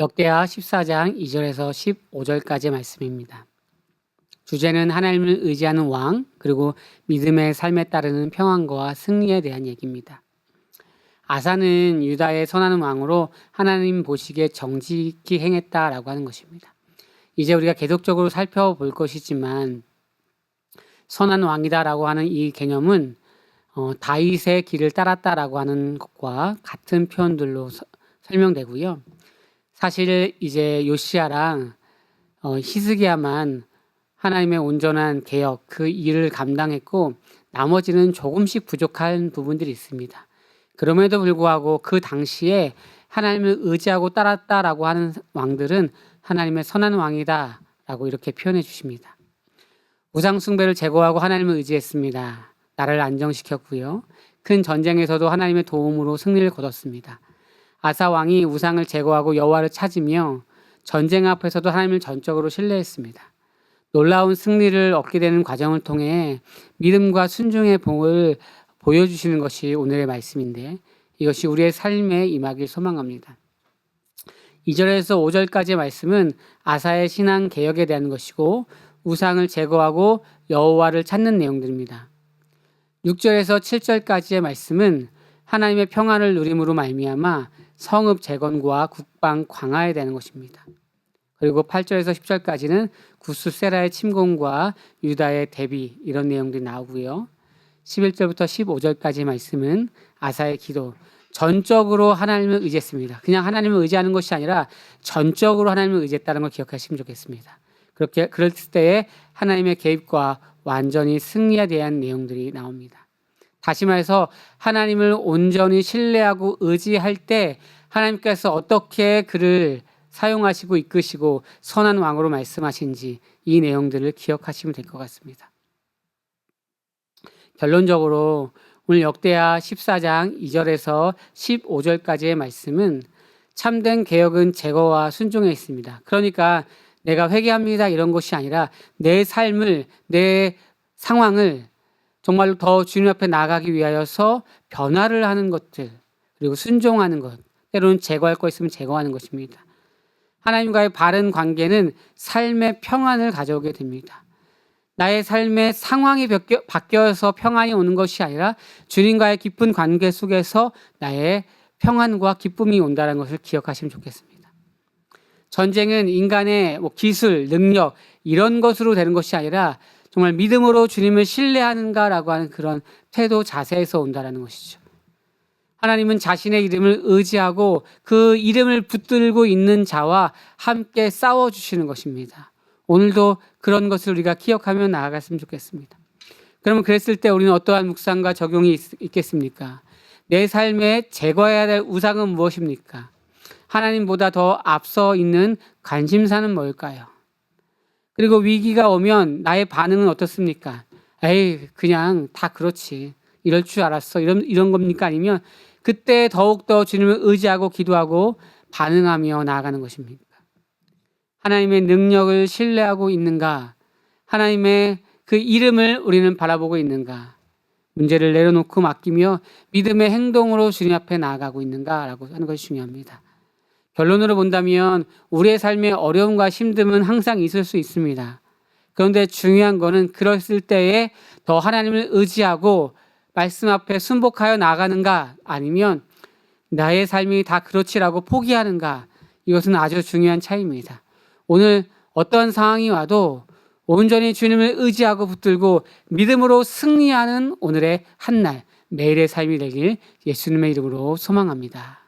역대하 14장 2절에서 15절까지의 말씀입니다. 주제는 하나님을 의지하는 왕, 그리고 믿음의 삶에 따르는 평안과 승리에 대한 얘기입니다. 아사는 유다의 선하는 왕으로 하나님 보시기에 정직히 행했다라고 하는 것입니다. 이제 우리가 계속적으로 살펴볼 것이지만 선한 왕이다라고 하는 이 개념은 어, 다윗의 길을 따랐다라고 하는 것과 같은 표현들로 서, 설명되고요. 사실 이제 요시아랑 어, 히스기야만 하나님의 온전한 개혁 그 일을 감당했고 나머지는 조금씩 부족한 부분들이 있습니다. 그럼에도 불구하고 그 당시에 하나님을 의지하고 따랐다라고 하는 왕들은 하나님의 선한 왕이다라고 이렇게 표현해 주십니다. 우상 숭배를 제거하고 하나님을 의지했습니다. 나를 안정시켰고요. 큰 전쟁에서도 하나님의 도움으로 승리를 거뒀습니다. 아사 왕이 우상을 제거하고 여호와를 찾으며 전쟁 앞에서도 하나님을 전적으로 신뢰했습니다. 놀라운 승리를 얻게 되는 과정을 통해 믿음과 순종의 복을 보여주시는 것이 오늘의 말씀인데 이것이 우리의 삶에 임하길 소망합니다. 2절에서 5절까지의 말씀은 아사의 신앙 개혁에 대한 것이고 우상을 제거하고 여호와를 찾는 내용들입니다. 6절에서 7절까지의 말씀은 하나님의 평안을 누림으로 말미암아 성읍 재건과 국방 강화에 대한 것입니다. 그리고 8절에서 10절까지는 구스 세라의 침공과 유다의 대비 이런 내용들이 나오고요. 11절부터 15절까지 말씀은 아사의 기도 전적으로 하나님을 의지했습니다. 그냥 하나님을 의지하는 것이 아니라 전적으로 하나님을 의지했다는 걸 기억하시면 좋겠습니다. 그렇게 그럴 때에 하나님의 개입과 완전히 승리에 대한 내용들이 나옵니다. 다시 말해서 하나님을 온전히 신뢰하고 의지할 때 하나님께서 어떻게 그를 사용하시고 이끄시고 선한 왕으로 말씀하신지 이 내용들을 기억하시면 될 것 같습니다. 결론적으로 오늘 역대하 14장 2절에서 15절까지의 말씀은 참된 개혁은 제거와 순종에 있습니다. 그러니까 내가 회개합니다 이런 것이 아니라 내 삶을 내 상황을 정말로 더 주님 앞에 나가기 위하여서 변화를 하는 것들 그리고 순종하는 것 때로는 제거할 거 있으면 제거하는 것입니다. 하나님과의 바른 관계는 삶의 평안을 가져오게 됩니다. 나의 삶의 상황이 바뀌어서 평안이 오는 것이 아니라 주님과의 깊은 관계 속에서 나의 평안과 기쁨이 온다는 것을 기억하시면 좋겠습니다. 전쟁은 인간의 뭐 기술, 능력 이런 것으로 되는 것이 아니라 정말 믿음으로 주님을 신뢰하는가라고 하는 그런 태도 자세에서 온다라는 것이죠. 하나님은 자신의 이름을 의지하고 그 이름을 붙들고 있는 자와 함께 싸워 주시는 것입니다. 오늘도 그런 것을 우리가 기억하며 나아갔으면 좋겠습니다. 그러면 그랬을 때 우리는 어떠한 묵상과 적용이 있, 겠습니까내 삶에 제거해야 될 우상은 무엇입니까? 하나님보다 더 앞서 있는 관심사는 뭘까요? 그리고 위기가 오면 나의 반응은 어떻습니까? 에이, 그냥 다 그렇지. 이럴 줄 알았어. 이런, 이런 겁니까? 아니면 그때 더욱더 주님을 의지하고 기도하고 반응하며 나아가는 것입니까? 하나님의 능력을 신뢰하고 있는가? 하나님의 그 이름을 우리는 바라보고 있는가? 문제를 내려놓고 맡기며 믿음의 행동으로 주님 앞에 나아가고 있는가라고 하는 것이 중요합니다. 결론으로 본다면 우리의 삶에 어려움과 힘듦은 항상 있을 수 있습니다. 그런데 중요한 것은 그랬을 때에 더 하나님을 의지하고 말씀 앞에 순복하여 나가는가 아니면 나의 삶이 다 그렇지라고 포기하는가 이것은 아주 중요한 차이입니다. 오늘 어떤 상황이 와도 온전히 주님을 의지하고 붙들고 믿음으로 승리하는 오늘의 한 날 매일의 삶이 되길 예수님의 이름으로 소망합니다.